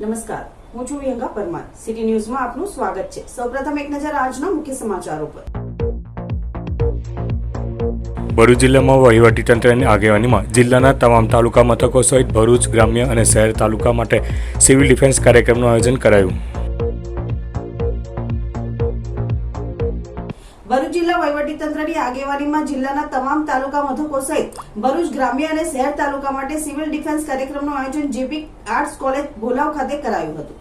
નમસ્કાર. હું છું વિહંગા પરમાર. સિટી ન્યૂઝમાં આપનું સ્વાગત છે. સૌપ્રથમ એક નજર આજના મુખ્ય સમાચારો પર. ભરૂચ જિલ્લામાં વહીવટીતંત્રની આગેવાનીમાં જિલ્લાના તમામ તાલુકા મથકો સહિત ભરૂચ ગ્રામ્ય અને શહેર તાલુકા માટે સિવિલ ડિફેન્સ કાર્યક્રમનું આયોજન કરાયું. જિલ્લા વહીવટીતંત્રની આગેવાનીમાં જિલ્લાના તમામ તાલુકા મથકો સહિત ભરૂચ ગ્રામ્ય અને શહેર તાલુકા માટે સિવિલ ડિફેન્સ કાર્યક્રમનું આયોજન જેપી આર્ટ્સ કોલેજ ભોલાવ ખાતે કરાયું હતું.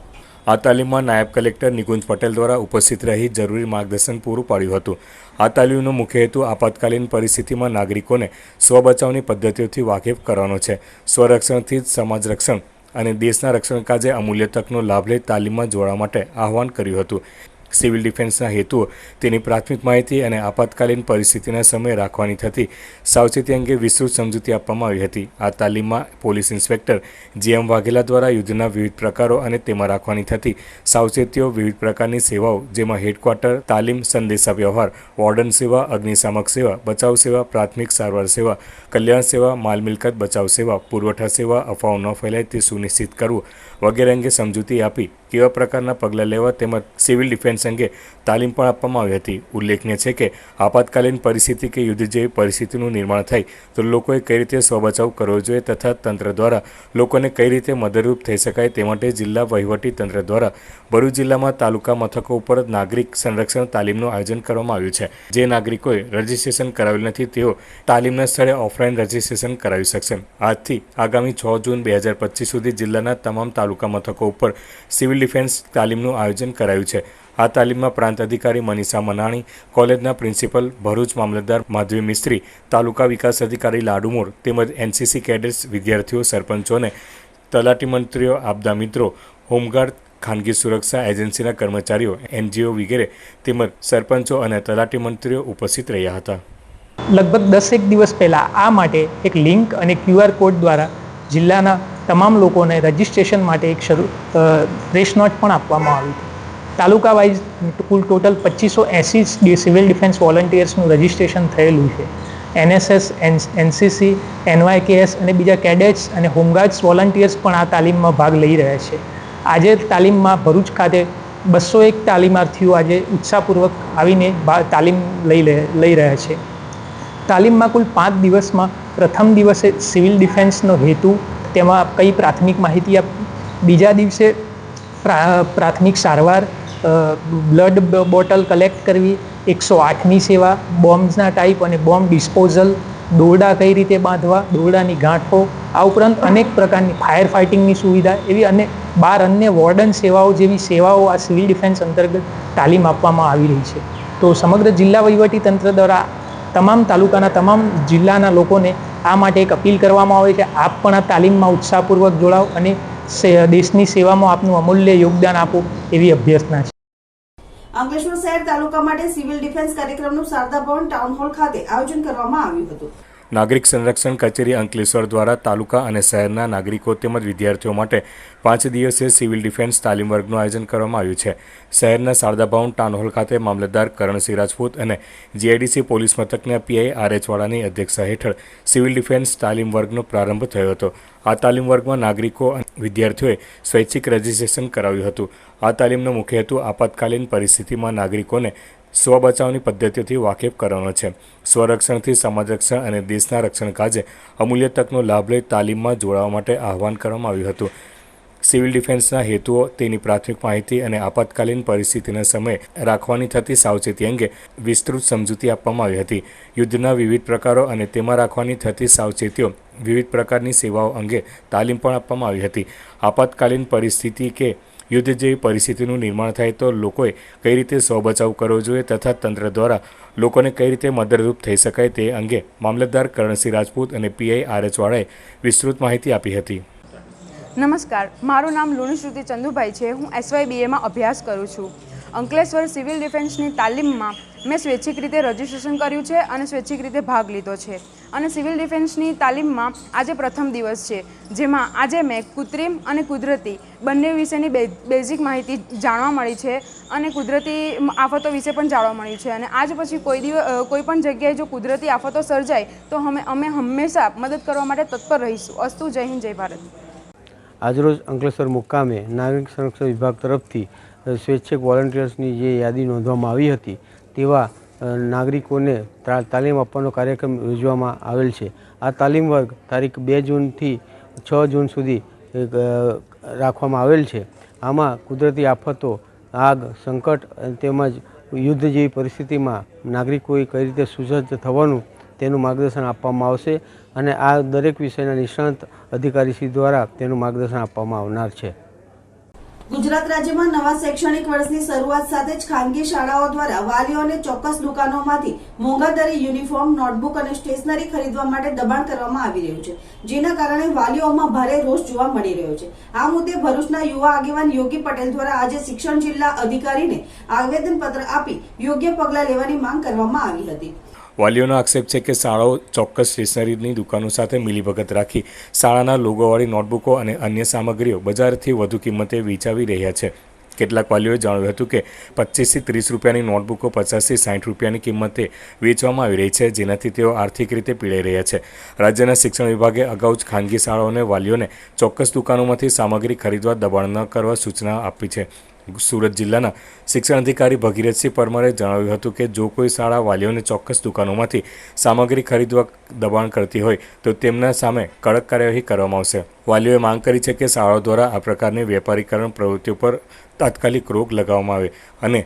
આ તાલીમમાં નાયબ કલેક્ટર નિકુંજ પટેલ દ્વારા ઉપસ્થિત રહી જરૂરી માર્ગદર્શન પૂરું પાડ્યું હતું. આ તાલીમનો મુખ્ય હેતુ આપાતકાલીન પરિસ્થિતિમાં નાગરિકોને સ્વબચાવની પદ્ધતિઓથી વાકેફ કરવાનો છે. સ્વરક્ષણથી જ સમાજ રક્ષણ અને દેશના રક્ષણ કાજે અમૂલ્ય તકનો લાભ લઈ તાલીમમાં જોડવા માટે આહવાન કર્યું હતું. સિવિલ ડિફેન્સના હેતુઓ તેની પ્રાથમિક માહિતી અને આપાતકાલીન પરિસ્થિતિના સમયે રાખવાની થતી સાવચેતી અંગે વિસ્તૃત સમજૂતી આપવામાં આવી હતી. આ તાલીમમાં પોલીસ ઇન્સ્પેક્ટર જીએમ વાઘેલા દ્વારા યુદ્ધના વિવિધ પ્રકારો અને તેમાં રાખવાની થતી સાવચેતીઓ, વિવિધ પ્રકારની સેવાઓ, જેમાં હેડક્વાર્ટર, તાલીમ સંદેશા વ્યવહાર વોર્ડન સેવા, અગ્નિશામક સેવા, બચાવ સેવા, પ્રાથમિક સારવાર સેવા, કલ્યાણ સેવા, માલ મિલકત બચાવ સેવા, પુરવઠા સેવા, અફવાઓ ન ફેલાય તે સુનિશ્ચિત કરવું વગેરે અંગે સમજૂતી આપી કેવા પ્રકારના પગલાં લેવા તેમજ સિવિલ ડિફેન્સ અંગે તાલીમ પણ આપવામાં આવી હતી. ઉલ્લેખનીય છે કે આપાતકાલીન પરિસ્થિતિ કે યુદ્ધ જેવી પરિસ્થિતિનું નિર્માણ થાય તો લોકોએ કઈ રીતે સ્વબચાવ કરવો જોઈએ તથા તંત્ર દ્વારા લોકોને કઈ રીતે મદદરૂપ થઈ શકાય તે માટે જિલ્લા વહીવટી તંત્ર દ્વારા ભરૂચ જિલ્લામાં તાલુકા મથકો ઉપર નાગરિક સંરક્ષણ તાલીમનું આયોજન કરવામાં આવ્યું છે. જે નાગરિકોએ રજીસ્ટ્રેશન કરાવેલ નથી, તેઓ તાલીમના સ્થળે ઓફલાઈન રજીસ્ટ્રેશન કરાવી શકશે. આજથી આગામી છ જૂન બે હજાર પચીસ સુધી જિલ્લાના તમામ તાલુકા મથકો ઉપર સિવિલ ડિફેન્સ તાલીમનું આયોજન કરાયું છે. આ તાલીમમાં પ્રાંત અધિકારી મનીષા મનાણી, કોલેજના પ્રિન્સિપલ ભરૂચ મામલતદાર માધવી મિસ્ત્રી, તાલુકા વિકાસ અધિકારી લાડુમોર તેમજ એનસીસી કેડેટ્સ, વિદ્યાર્થીઓ સરપંચોને તલાટી મંત્રીઓ, આપદા મિત્રો, હોમગાર્ડ, ખાનગી સુરક્ષા એજન્સીના કર્મચારીઓ, એનજીઓ વગેરે તેમજ સરપંચો અને તલાટી મંત્રીઓ ઉપસ્થિત રહ્યા હતા. લગભગ દસેક દિવસ પહેલાં આ માટે એક લિંક અને ક્યુઆર કોડ દ્વારા જિલ્લાના તમામ લોકોને રજિસ્ટ્રેશન માટે એક શરૂ પ્રેસ નોટ પણ આપવામાં આવી હતી. તાલુકા વાઇઝ કુલ ટોટલ પચીસો એંસી સિવિલ ડિફેન્સ વોલન્ટિયર્સનું રજિસ્ટ્રેશન થયેલું છે. એનએસએસ એનસીસી, એનવાયકેએસ અને બીજા કેડેટ્સ અને હોમગાર્ડ્સ વોલન્ટિયર્સ પણ આ તાલીમમાં ભાગ લઈ રહ્યા છે. આજે તાલીમમાં ભરૂચ ખાતે બસો એક તાલીમાર્થીઓ આજે ઉત્સાહપૂર્વક આવીને તાલીમ લઈ લઈ રહ્યા છે. તાલીમમાં કુલ પાંચ દિવસમાં પ્રથમ દિવસે સિવિલ ડિફેન્સનો હેતુ, તેમાં કઈ પ્રાથમિક માહિતી આપ, બીજા દિવસે પ્રા- પ્રાથમિક સારવાર બ્લડ બોટલ કલેક્ટ કરવી, એકસો આઠની સેવા, બોમ્બ્સના ટાઈપ અને બોમ્બ ડિસ્પોઝલ દોરડા કઈ રીતે બાંધવા, દોરડાની ગાંઠો, આ ઉપરાંત અનેક પ્રકારની ફાયર ફાઇટિંગની સુવિધા, એવી અને બાર અન્ય વોર્ડન સેવાઓ જેવી સેવાઓ આ સિવિલ ડિફેન્સ અંતર્ગત તાલીમ આપવામાં આવી રહી છે. તો સમગ્ર જિલ્લા વહીવટી તંત્ર દ્વારા તમામ તાલુકાના તમામ જિલ્લાના લોકોને આ માટે એક અપીલ કરવામાં આવે છે આપ પણ આ તાલીમમાં ઉત્સાહપૂર્વક જોડાઓ અને દેશની સેવામાં આપનું અમૂલ્ય યોગદાન આપો એવી અભ્યર્થના છે. અંકલેશ્વર શહેર તાલુકા માટે સિવિલ ડિફેન્સ કાર્યક્રમનું શારદા ભવન ટાઉન હોલ ખાતે આયોજન કરવામાં આવ્યું હતું. નાગરિક સંરક્ષણ કચેરી અંકલેશ્વર દ્વારા તાલુકા અને શહેરના નાગરિકો તેમજ વિદ્યાર્થીઓ માટે પાંચ દિવસીય સિવિલ ડિફેન્સ તાલીમ વર્ગનું આયોજન કરવામાં આવ્યું છે. શહેરના શારદાભાઉન ભવન ટાઉન હોલ ખાતે મામલતદાર કરણસિંહ રાજપૂત અને જીઆઈડીસી પોલીસ મથકના પીઆઈ આર એચ વાળાની અધ્યક્ષતા હેઠળ સિવિલ ડિફેન્સ તાલીમ વર્ગનો પ્રારંભ થયો હતો. આ તાલીમ વર્ગમાં નાગરિકો અને વિદ્યાર્થીઓએ સ્વૈચ્છિક રજીસ્ટ્રેશન કરાવ્યું હતું. આ તાલીમનો મુખ્ય હેતુ આપાતકાલીન પરિસ્થિતિમાં નાગરિકોને સ્વ બચાવની પદ્ધતિઓથી વાકેફ કરવાનો છે. સ્વરક્ષણથી સમાજ રક્ષણ અને દેશના રક્ષણ કાજે અમૂલ્ય તકનો લાભ લઈ તાલીમમાં જોડાવા માટે આહવાન કરવામાં આવ્યું હતું. સિવિલ ડિફેન્સના હેતુઓ, તેની પ્રાથમિક માહિતી અને આપાતકાલીન પરિસ્થિતિના સમયે રાખવાની થતી સાવચેતી અંગે વિસ્તૃત સમજૂતી આપવામાં આવી હતી. યુદ્ધના વિવિધ પ્રકારો અને તેમાં રાખવાની થતી સાવચેતીઓ વિવિધ પ્રકારની સેવાઓ અંગે તાલીમ પણ આપવામાં આવી હતી. આપાતકાલીન પરિસ્થિતિ કે યુદ્ધ જેવી પરિસ્થિતિનું નિર્માણ થાય તો લોકોએ કઈ રીતે સ્વબચાવ કરવો જોઈએ તથા તંત્ર દ્વારા લોકોને કઈ રીતે મદદરૂપ થઈ શકાય તે અંગે મામલતદાર કરણસિંહ રાજપૂત અને પીઆઈ આર એચ વાળાએ વિસ્તૃત માહિતી આપી હતી. નમસ્કાર. મારું નામ લુણશ્રુતિ ચંદુભાઈ છે. હું એસવાય બીએમાં અભ્યાસ કરું છું. અંકલેશ્વર સિવિલ ડિફેન્સની તાલીમમાં મેં સ્વૈચ્છિક રીતે રજિસ્ટ્રેશન કર્યું છે અને સ્વૈચ્છિક રીતે ભાગ લીધો છે. અને સિવિલ ડિફેન્સની તાલીમમાં આજે પ્રથમ દિવસ છે, જેમાં આજે મેં કૃત્રિમ અને કુદરતી બંને વિશેની બેઝિક માહિતી જાણવા મળી છે અને કુદરતી આફતો વિશે પણ જાણવા મળ્યું છે. અને આજ પછી કોઈ દિવસ કોઈ પણ જગ્યાએ જો કુદરતી આફતો સર્જાય, તો અમે અમે હંમેશા મદદ કરવા માટે તત્પર રહીશું. અસ્તુ, જય હિન્દ, જય ભારત. આજરોજ અંકલેશ્વર મુકામે નાગરિક સંરક્ષણ વિભાગ તરફથી સ્વૈચ્છિક વોલન્ટિયર્સની જે યાદી નોંધવામાં આવી હતી, તેવા નાગરિકોને તાલીમ આપવાનો કાર્યક્રમ યોજવામાં આવેલ છે. આ તાલીમ વર્ગ તારીખ બે જૂનથી છ જૂન સુધી રાખવામાં આવેલ છે. આમાં કુદરતી આફતો, આગ, સંકટ તેમજ યુદ્ધ જેવી પરિસ્થિતિમાં નાગરિકોએ કઈ રીતે સુસજ્જ થવાનું તેનું માર્ગદર્શન આપવામાં આવશે અને આ દરેક વિષયના નિષ્ણાંત અધિકારીશ્રી દ્વારા તેનું માર્ગદર્શન આપવામાં આવનાર છે. ગુજરાત રાજ્યમાં નવા શૈક્ષણિક વર્ષની શરૂઆત સાથે જ ખાનગી શાળાઓ દ્વારા વાલીઓને ચોક્કસ દુકાનોમાંથી મોંઘા દરે યુનિફોર્મ, નોટબુક અને સ્ટેશનરી ખરીદવા માટે દબાણ કરવામાં આવી રહ્યું છે, જેના કારણે વાલીઓમાં ભારે રોષ જોવા મળી રહ્યો છે. આ મુદ્દે ભરૂચના યુવા આગેવાન યોગી પટેલ દ્વારા આજે શિક્ષણ જિલ્લા અધિકારીને આવેદનપત્ર આપી યોગ્ય પગલાં લેવાની માંગ કરવામાં આવી હતી. વાલીઓનો આક્ષેપ છે કે શાળાઓ ચોક્કસ સ્ટેશનરીની દુકાનો સાથે મિલીભગત રાખી શાળાના લોગોવાળી નોટબુકો અને અન્ય સામગ્રીઓ બજારથી વધુ કિંમતે વેચાવી રહ્યા છે. કેટલાક વાલીઓએ જણાવ્યું હતું કે પચીસથી ત્રીસ રૂપિયાની નોટબુકો પચાસથી સાઠ રૂપિયાની કિંમતે વેચવામાં આવી રહી છે, જેનાથી તેઓ આર્થિક રીતે પીડાઈ રહ્યા છે. રાજ્યના શિક્ષણ વિભાગે અગાઉ જ ખાનગી શાળાઓને વાલીઓને ચોક્કસ દુકાનોમાંથી સામગ્રી ખરીદવા દબાણ ન કરવા સૂચના આપી છે. સુરત જિલ્લાના શિક્ષણ અધિકારી ભગીરથસિંહ પરમારે જણાવ્યું હતું કે જો કોઈ શાળા વાલીઓને ચોક્કસ દુકાનોમાંથી સામગ્રી ખરીદવા દબાણ કરતી હોય, તો તેમના સામે કડક કાર્યવાહી કરવામાં આવશે. વાલીઓએ માંગ કરી છે કે શાળાઓ દ્વારા આ પ્રકારની વેપારીકરણ પ્રવૃત્તિઓ પર તાત્કાલિક રોક લગાવવામાં આવે અને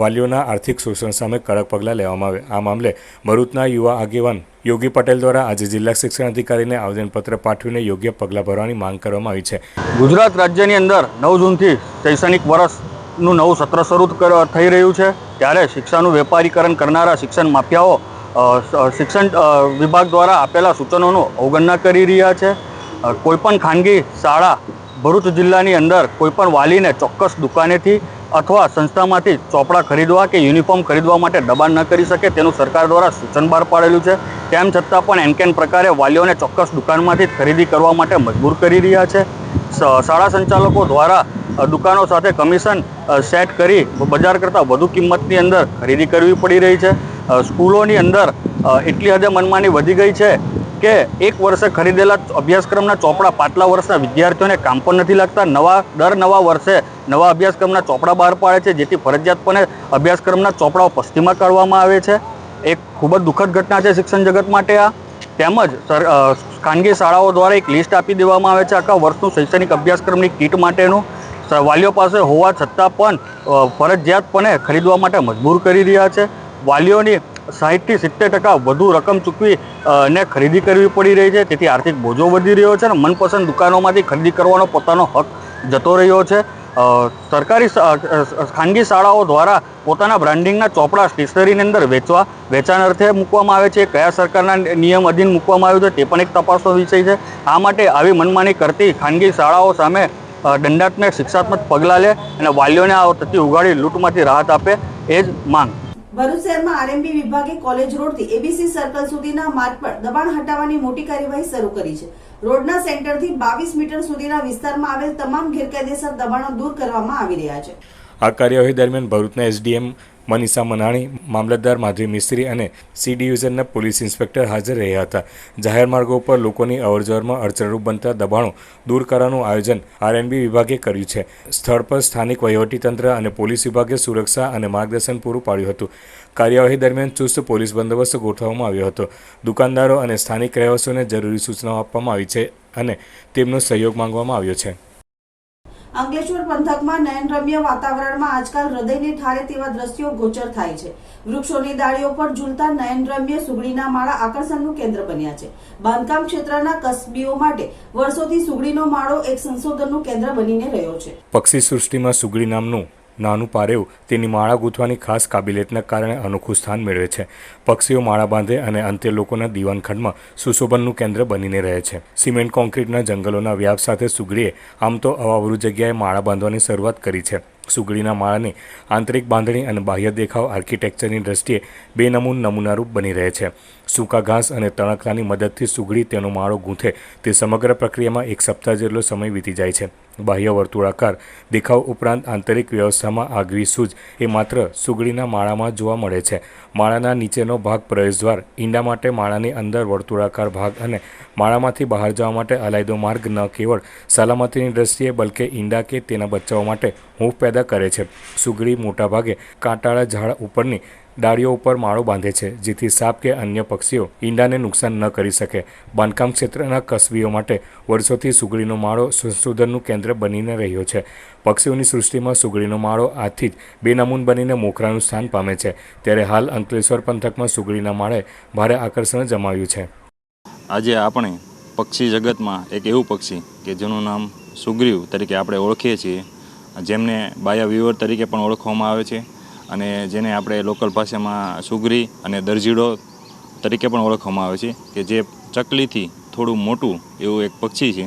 વાલીઓના આર્થિક શોષણ સામે કડક પગલાં લેવામાં આવે. આ મામલે ભરૂચના યુવા આગેવાન યોગી પટેલ દ્વારા આજે જિલ્લા શિક્ષણ અધિકારીને આવેદનપત્ર પાઠવીને યોગ્ય પગલાં ભરવાની માંગ કરવામાં આવી છે. ગુજરાત રાજ્યની અંદર નવ જૂનથી શૈક્ષણિક વર્ષનું નવું સત્ર શરૂ થઈ રહ્યું છે. ત્યારે શિક્ષાનું વેપારીકરણ કરનારા શિક્ષણ માફિયાઓ શિક્ષણ વિભાગ દ્વારા આપેલા સૂચનોનું અવગણના કરી રહ્યા છે. કોઈપણ ખાનગી શાળા ભરૂચ જિલ્લાની અંદર કોઈપણ વાલીને ચોક્કસ દુકાનેથી અથવા સંસ્થામાંથી ચોપડા ખરીદવા કે યુનિફોર્મ ખરીદવા માટે દબાણ ન કરી શકે તેનું સરકાર દ્વારા સૂચન બહાર પાડેલું છે. તેમ છતાં પણ એનકેન પ્રકારે વાલીઓને ચોક્કસ દુકાનમાંથી ખરીદી કરવા માટે મજબૂર કરી રહ્યા છે. શાળા સંચાલકો દ્વારા દુકાનો સાથે કમિશન સેટ કરી બજાર કરતાં વધુ કિંમતની અંદર ખરીદી કરવી પડી રહી છે. સ્કૂલોની અંદર એટલી હદે મનમાની વધી ગઈ છે કે એક વર્ષે ખરીદેલા અભ્યાસક્રમના ચોપડા પાટલા વર્ષના વિદ્યાર્થીઓને કામ પણ નથી લાગતા. નવા, દર નવા વર્ષે નવા અભ્યાસક્રમના ચોપડા બહાર પાડે છે, જેથી ફરજિયાતપણે અભ્યાસક્રમના ચોપડાઓ પશ્ચિમમાં કાઢવામાં આવે છે. એક ખૂબ જ દુઃખદ ઘટના છે શિક્ષણ જગત માટે આ. તેમજ સર ખાનગી શાળાઓ દ્વારા એક લિસ્ટ આપી દેવામાં આવે છે આખા વર્ષનું શૈક્ષણિક અભ્યાસક્રમની કીટ માટેનું. વાલીઓ પાસે હોવા છતાં પણ ફરજિયાતપણે ખરીદવા માટે મજબૂર કરી રહ્યા છે. વાલીઓની સાહીઠથી સિત્તેર ટકા વધુ રકમ ચૂકવી ને ખરીદી કરવી પડી રહી છે. તેથી આર્થિક બોજો વધી રહ્યો છે અને મનપસંદ દુકાનોમાંથી ખરીદી કરવાનો પોતાનો હક જતો રહ્યો છે. સરકારી ખાનગી શાળાઓ દ્વારા પોતાના બ્રાન્ડિંગના ચોપડા સ્ટેશનરીની અંદર વેચવા, વેચાણ અર્થે મૂકવામાં આવે છે. કયા સરકારના નિયમ અધીન મૂકવામાં આવ્યું છે તે પણ એક તપાસનો વિષય છે. આ માટે આવી મનમાની કરતી ખાનગી શાળાઓ સામે દંડાત્મક, શિક્ષાત્મક પગલાં લે અને વાલીઓને આ થતી ઉગાડી લૂંટમાંથી રાહત આપે એ જ માંગ. ભરૂચ શહેરમાં આરએમબી વિભાગે કોલેજ રોડથી એબીસી સર્કલ સુધીના માર્ગ પર દબાણ હટાવવાની મોટી કાર્યવાહી શરૂ કરી છે. રોડના સેન્ટરથી બાવીસ મીટર સુધીના વિસ્તારમાં આવેલ તમામ ગેરકાયદેસર દબાણો દૂર કરવામાં આવી રહ્યા છે. આ કાર્યવાહી દરમિયાન ભરૂચના એસડીએમ મનીષા મનાણી, મામલતદાર માધવી મિસ્ત્રી અને સી ડિવિઝનના પોલીસ ઇન્સ્પેક્ટર હાજર રહ્યા હતા. જાહેર માર્ગો પર લોકોની અવરજવરમાં અડચણરૂપ બનતા દબાણો દૂર કરવાનું આયોજન આરએનબી વિભાગે કર્યું છે. સ્થળ પર સ્થાનિક વહીવટીતંત્ર અને પોલીસ વિભાગે સુરક્ષા અને માર્ગદર્શન પૂરું પાડ્યું હતું. કાર્યવાહી દરમિયાન ચુસ્ત પોલીસ બંદોબસ્ત ગોઠવવામાં આવ્યો હતો. દુકાનદારો અને સ્થાનિક રહેવાસીઓને જરૂરી સૂચનાઓ આપવામાં આવી છે અને તેમનો સહયોગ માંગવામાં આવ્યો છે. અંકલેશ્વર પંથકમાં નયનરમ્ય વાતાવરણમાં આજકાલ હૃદયને ઠારે તેવા દ્રશ્યો ગોચર થાય છે. વૃક્ષોની ડાળીઓ પર ઝૂલતા નયનરમ્ય સુગડીના માળા આકર્ષણનું કેન્દ્ર બન્યા છે. બાંધકામ ક્ષેત્રના કસબીઓ માટે વર્ષોથી સુગડીનો માળો એક સંશોધનનું કેન્દ્ર બનીને રહ્યો છે. પક્ષી સૃષ્ટિમાં સુગડી નામનું નાનું પારેવ તેની માળા ગૂંથવાની ખાસ કાબિલિયતના કારણે અનોખું સ્થાન મેળવે છે. પક્ષીઓ માળા બાંધે અને અંતે લોકોના દીવાનખંડમાં સુશોભનનું કેન્દ્ર બનીને રહે છે. સિમેન્ટ કોન્ક્રીટના જંગલોના વ્યાપ સાથે સુગડીએ આમ તો અવાવરૂ જગ્યાએ માળા બાંધવાની શરૂઆત કરી છે. સુગડીના માળાની આંતરિક બાંધણી અને બાહ્ય દેખાવ આર્કિટેક્ચરની દ્રષ્ટિએ બેનમૂન નમૂનારૂપ બની રહે છે. સૂકા ઘાસ અને તણખલાની મદદથી સુગડી તેનો માળો ગૂંથે. તે સમગ્ર પ્રક્રિયામાં એક સપ્તાહ જેટલો સમય વીતી જાય છે. બાહ્ય વર્તુળાકાર દેખાવ ઉપરાંત આંતરિક વ્યવસ્થામાં આગવી સૂજ એ માત્ર સુગડીના માળામાં જોવા મળે છે. માળાના નીચેનો ભાગ પ્રવેશદ્વાર, ઈંડા માટે માળાની અંદર વર્તુળાકાર ભાગ અને માળામાંથી બહાર જવા માટે અલાયદો માર્ગ ન કેવળ સલામતીની દ્રષ્ટિએ બલકે ઈંડા કે તેના બચ્ચાઓ માટે હૂંફ પેદા કરે છે. સુગડી મોટાભાગે કાંટાળા ઝાડ ઉપરની ડાળીઓ ઉપર માળો બાંધે છે, જેથી સાપ કે અન્ય પક્ષીઓ ઈંડાને નુકસાન ન કરી શકે. બાંધકામ ક્ષેત્રના કસબીઓ માટે વર્ષોથી સુગડીનો માળો સંશોધનનું કેન્દ્ર બનીને રહ્યો છે. પક્ષીઓની સૃષ્ટિમાં સુગડીનો માળો આથી જ બેનમૂન બનીને મોખરાનું સ્થાન પામે છે. ત્યારે હાલ અંકલેશ્વર પંથકમાં સુગડીના માળે ભારે આકર્ષણ જમાવ્યું છે. આજે આપણે પક્ષી જગતમાં એક એવું પક્ષી કે જેનું નામ સુગ્રીવ તરીકે આપણે ઓળખીએ છીએ. જેમને બાયા વિવર તરીકે પણ ઓળખવામાં આવે છે. અને જેને આપણે લોકલ ભાષામાં સુગરી અને દરજીડો તરીકે પણ ઓળખવામાં આવે છે, કે જે ચકલીથી થોડું મોટું એવું એક પક્ષી છે.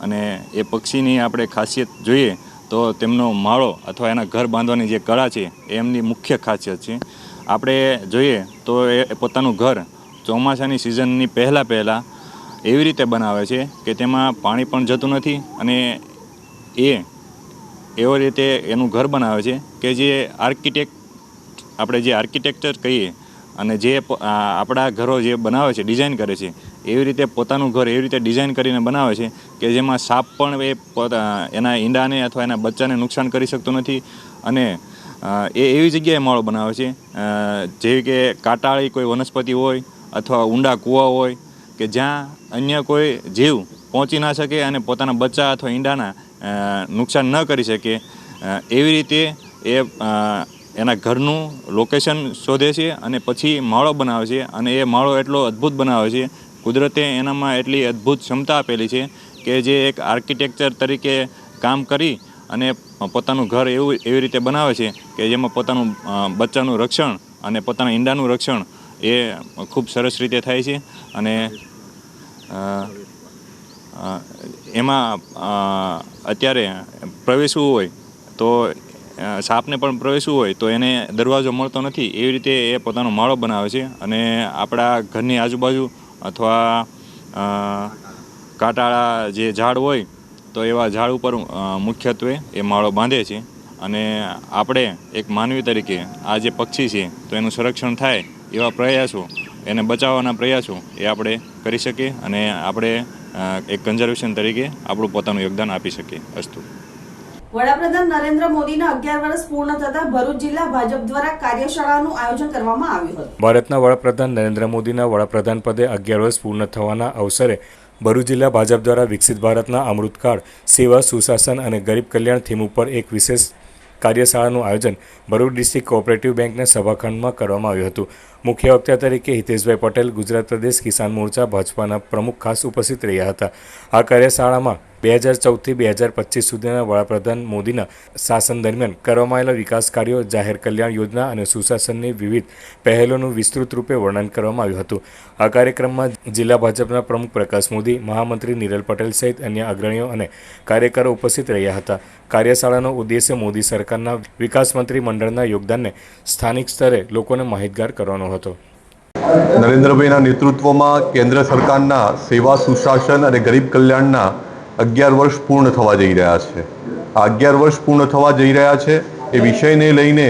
અને એ પક્ષીની આપણે ખાસિયત જોઈએ તો તેમનો માળો અથવા એના ઘર બાંધવાની જે કળા છે, એ એમની મુખ્ય ખાસિયત છે. આપણે જોઈએ તો એ પોતાનું ઘર ચોમાસાની સિઝનની પહેલાં પહેલાં એવી રીતે બનાવે છે કે તેમાં પાણી પણ જતું નથી અને એ એવી રીતે એનું ઘર બનાવે છે કે જે આર્કિટેક્ટ આપણે જે આર્કિટેક્ચર કહીએ અને જે આપણા ઘરો જે બનાવે છે ડિઝાઇન કરે છે, એવી રીતે પોતાનું ઘર એવી રીતે ડિઝાઇન કરીને બનાવે છે કે જેમાં સાપ પણ એ એના ઈંડાને અથવા એના બચ્ચાને નુકસાન કરી શકતો નથી અને એ એવી જગ્યાએ માળો બનાવે છે જેવી કે કાંટાળી કોઈ વનસ્પતિ હોય અથવા ઊંડા કૂવા હોય કે જ્યાં અન્ય કોઈ જીવ પહોંચી ના શકે અને પોતાના બચ્ચા અથવા ઈંડાના નુકસાન ન કરી શકે એવી રીતે એ એના ઘરનું લોકેશન શોધે છે અને પછી માળો બનાવે છે અને એ માળો એટલો અદ્ભુત બનાવે છે. કુદરતે એનામાં એટલી અદ્ભુત ક્ષમતા આપેલી છે કે જે એક આર્કિટેક્ચર તરીકે કામ કરી અને પોતાનું ઘર એવું, એવી રીતે બનાવે છે કે જેમાં પોતાનું બચ્ચાનું રક્ષણ અને પોતાના ઈંડાનું રક્ષણ એ ખૂબ સરસ રીતે થાય છે અને એમાં અત્યારે પ્રવેશવું હોય તો સાપને પણ પ્રવેશવું હોય તો એને દરવાજો મળતો નથી. એવી રીતે એ પોતાનો માળો બનાવે છે અને આપણા ઘરની આજુબાજુ અથવા કાંટાળા જે ઝાડ હોય તો એવા ઝાડ ઉપર મુખ્યત્વે એ માળો બાંધે છે. અને આપણે એક માનવી તરીકે આ જે પક્ષી છે તો એનું સંરક્ષણ થાય એવા પ્રયાસો, એને બચાવવાના પ્રયાસો એ આપણે કરી શકીએ અને આપણે એક કન્ઝર્વેશન તરીકે આપણું પોતાનું યોગદાન આપી શકીએ અસ્તુ. વડાપ્રધાન નરેન્દ્ર મોદીના અગિયાર વર્ષ પૂર્ણ થતા ભરૂચ જિલ્લા ભાજપ દ્વારા કાર્યશાળાનું આયોજન કરવામાં આવ્યું હતું. ભારતના વડાપ્રધાન નરેન્દ્ર મોદીના વડાપ્રધાન પદે અગિયાર વર્ષ પૂર્ણ થવાના અવસરે ભરૂચ જિલ્લા ભાજપ દ્વારા વિકસિત ભારતના અમૃતકાળ સેવા સુશાસન અને ગરીબ કલ્યાણ થીમ ઉપર એક વિશેષ કાર્યશાળાનું આયોજન ભરૂચ ડિસ્ટ્રિક્ટ કોઓપરેટિવ બેંકના સભાખંડમાં કરવામાં આવ્યું હતું. મુખ્ય વક્તા તરીકે હિતેશભાઈ પટેલ, ગુજરાત પ્રદેશ કિસાન મોરચા, ભાજપાના પ્રમુખ ખાસ ઉપસ્થિત રહ્યા હતા. આ કાર્યશાળામાં બે હજાર ચૌદથી બે હજાર પચીસ સુધીના વડાપ્રધાન મોદીના શાસન દરમિયાન કરવામાં આવેલા વિકાસ કાર્યો, જાહેર કલ્યાણ યોજના અને સુશાસનની વિવિધ પહેલોનું વિસ્તૃત રૂપે વર્ણન કરવામાં આવ્યું હતું. આ કાર્યક્રમમાં જિલ્લા ભાજપના પ્રમુખ પ્રકાશ મોદી, મહામંત્રી નિરલ પટેલ સહિત અન્ય અગ્રણીઓ અને કાર્યકરો ઉપસ્થિત રહ્યા હતા. કાર્યશાળાનો ઉદ્દેશ્ય મોદી સરકારના વિકાસ મંત્રી મંડળના યોગદાનને સ્થાનિક સ્તરે લોકોને માહિતગાર કરવાનો હતો. નરેન્દ્રભાઈના નેતૃત્વમાં કેન્દ્ર સરકારના સેવા સુશાસન અને ગરીબ કલ્યાણના અગિયાર વર્ષ પૂર્ણ થવા જઈ રહ્યા છે. આ અગિયાર વર્ષ પૂર્ણ થવા જઈ રહ્યા છે એ વિષયને લઈને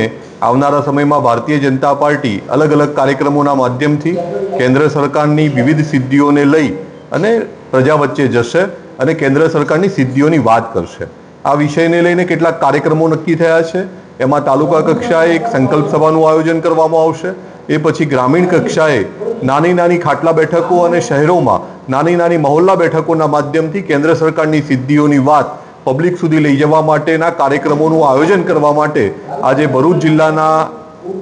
આવનારા સમયમાં ભારતીય જનતા પાર્ટી અલગ અલગ કાર્યક્રમોના માધ્યમથી કેન્દ્ર સરકારની વિવિધ સિદ્ધિઓને લઈ અને પ્રજા વચ્ચે જશે અને કેન્દ્ર સરકારની સિદ્ધિઓની વાત કરશે. આ વિષયને લઈને કેટલાક કાર્યક્રમો નક્કી થયા છે. એમાં તાલુકા કક્ષાએ એક સંકલ્પ સભાનું આયોજન કરવામાં આવશે. એ પછી ગ્રામીણ કક્ષાએ નાની નાની ખાટલા બેઠકો અને શહેરોમાં નાની નાની મહોલ્લા બેઠકોના માધ્યમથી કેન્દ્ર સરકારની સિદ્ધિઓની વાત પબ્લિક સુધી લઈ જવા માટેના કાર્યક્રમોનું આયોજન કરવા માટે આજે ભરૂચ જિલ્લાના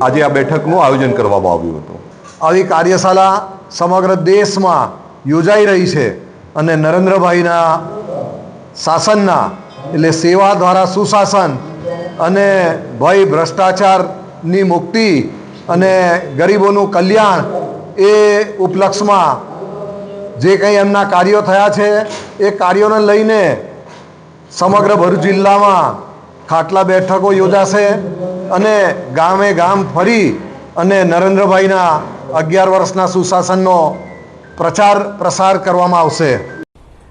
આજે આ બેઠકનું આયોજન કરવામાં આવ્યું હતું. આવી કાર્યશાળા સમગ્ર દેશમાં યોજાઈ રહી છે અને નરેન્દ્રભાઈના શાસનના એટલે સેવા દ્વારા સુશાસન અને ભય ભ્રષ્ટાચારની મુક્તિ અને ગરીબોનું કલ્યાણ એ ઉપલક્ષમાં જે કંઈ એમના કાર્યો થયા છે, એ કાર્યોને લઈને સમગ્ર ભરૂચ જિલ્લામાં ખાટલા બેઠકો યોજાશે અને ગામે ગામ ફરી અને નરેન્દ્રભાઈના અગિયાર વર્ષના સુશાસનનો પ્રચાર પ્રસાર કરવામાં આવશે.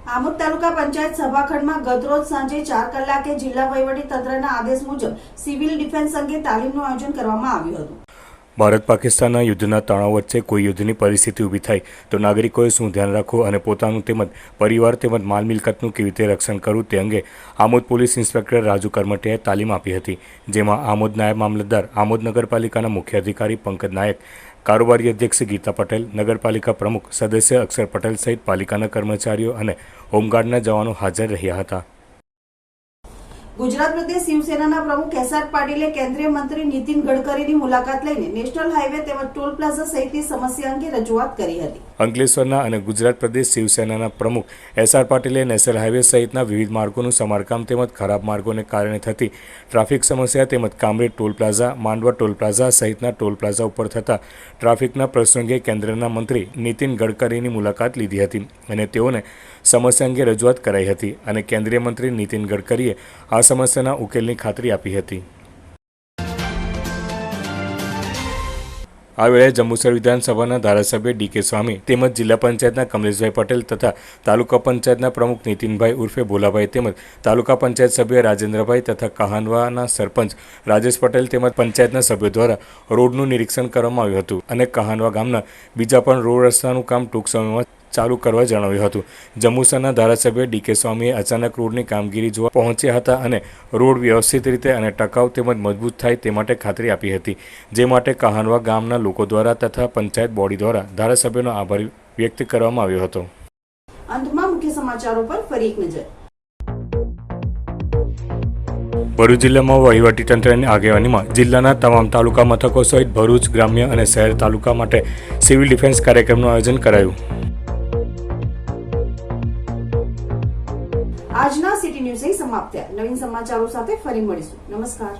આમોદ તાલુકા પંચાયત સભાખંડમાં ગતરોજ સાંજે ચાર કલાકે જિલ્લા વહીવટી તંત્રના આદેશ મુજબ સિવિલ ડિફેન્સ અંગે તાલીમનું આયોજન કરવામાં આવ્યું હતું. ભારત પાકિસ્તાનના યુદ્ધના તણાવ વચ્ચે કોઈ યુદ્ધની પરિસ્થિતિ ઊભી થાય તો નાગરિકોએ શું ધ્યાન રાખવું અને પોતાનું તેમજ પરિવાર તેમજ માલ મિલકતનું કેવી રીતે રક્ષણ કરવું તે અંગે આમોદ પોલીસ ઇન્સ્પેક્ટર રાજુ કરમટીયાએ તાલીમ આપી હતી, જેમાં આમોદ નાયબ મામલતદાર, આમોદ નગરપાલિકાના મુખ્ય અધિકારી પંકજ નાયક, કારોબારી અધ્યક્ષ ગીતા પટેલ, નગરપાલિકા પ્રમુખ સદસ્ય અક્ષર પટેલ સહિત પાલિકાના કર્મચારીઓ અને હોમગાર્ડના જવાનો હાજર રહ્યા હતા. ગુજરાત પ્રદેશ શિવસેનાના પ્રમુખ એસઆર પાટીલે કેન્દ્રીય મંત્રી નીતિન ગડકરીની મુલાકાત લઈને નેશનલ હાઈવે તેમજ ટોલ પ્લાઝા સહિતની સમસ્યા અંગે રજૂઆત કરી હતી. અંકલેશ્વરના અને ગુજરાત પ્રદેશ શિવસેનાના પ્રમુખ એસઆર પાટીલે નેશનલ હાઈવે સહિતના વિવિધ માર્ગોનું સમારકામ તેમજ ખરાબ માર્ગોને કારણે થતી ટ્રાફિક સમસ્યા તેમજ Kamrej toll plaza, Mandva toll plaza સહિતના ટોલ પ્લાઝા ઉપર થતા ટ્રાફિકના પ્રસંગે કેન્દ્રના મંત્રી નીતિન ગડકરીની મુલાકાત લીધી હતી અને તેઓને સમસ્યા અંગે રજૂઆત કરાઈ હતી અને કેન્દ્રીય મંત્રી નીતિન ગડકરીએ આ સમસ્યાના ઉકેલની ખાતરી આપી હતી. આ વેળાએ જંબુસર વિધાનસભાના ધારાસભ્ય ડીકે સ્વામી તેમજ જિલ્લા પંચાયતના કમલેશભાઈ પટેલ તથા તાલુકા પંચાયતના પ્રમુખ નીતિનભાઈ ઉર્ફે ભોલાભાઈ તેમજ તાલુકા પંચાયત સભ્ય રાજેન્દ્રભાઈ તથા કહાનવાના સરપંચ રાજેશ પટેલ તેમજ પંચાયતના સભ્યો દ્વારા રોડનું નિરીક્ષણ કરવામાં આવ્યું હતું અને કહાનવા ગામના બીજા પણ રોડ રસ્તાનું કામ ટૂંક સમયમાં ચાલુ કરવા જણાવ્યું હતું. જંબુસરના ધારાસભ્ય ડીકે સ્વામીએ અચાનક રોડની કામગીરી જોવા પહોંચ્યા હતા અને રોડ વ્યવસ્થિત રીતે અને ટકાઉ તેમજ મજબૂત થાય તે માટે ખાતરી આપી હતી. જે માટે કહાનવા ગામના લોકો દ્વારા તથા પંચાયત બોડી દ્વારા ધારાસભ્યનો આભાર વ્યક્ત કરવામાં આવ્યો હતો. અંતમાં મુખ્ય સમાચારો પર ફરી એક નજર. ભરૂચ જિલ્લામાં વહીવટીતંત્રની આગેવાનીમાં જિલ્લાના તમામ તાલુકા મથકો સહિત ભરૂચ ગ્રામ્ય અને શહેર તાલુકા માટે સિવિલ ડિફેન્સ કાર્યક્રમનું આયોજન કરાયું. સમાપ્ત થયા. નવીન સમાચારો સાથે ફરી મળીશું. નમસ્કાર.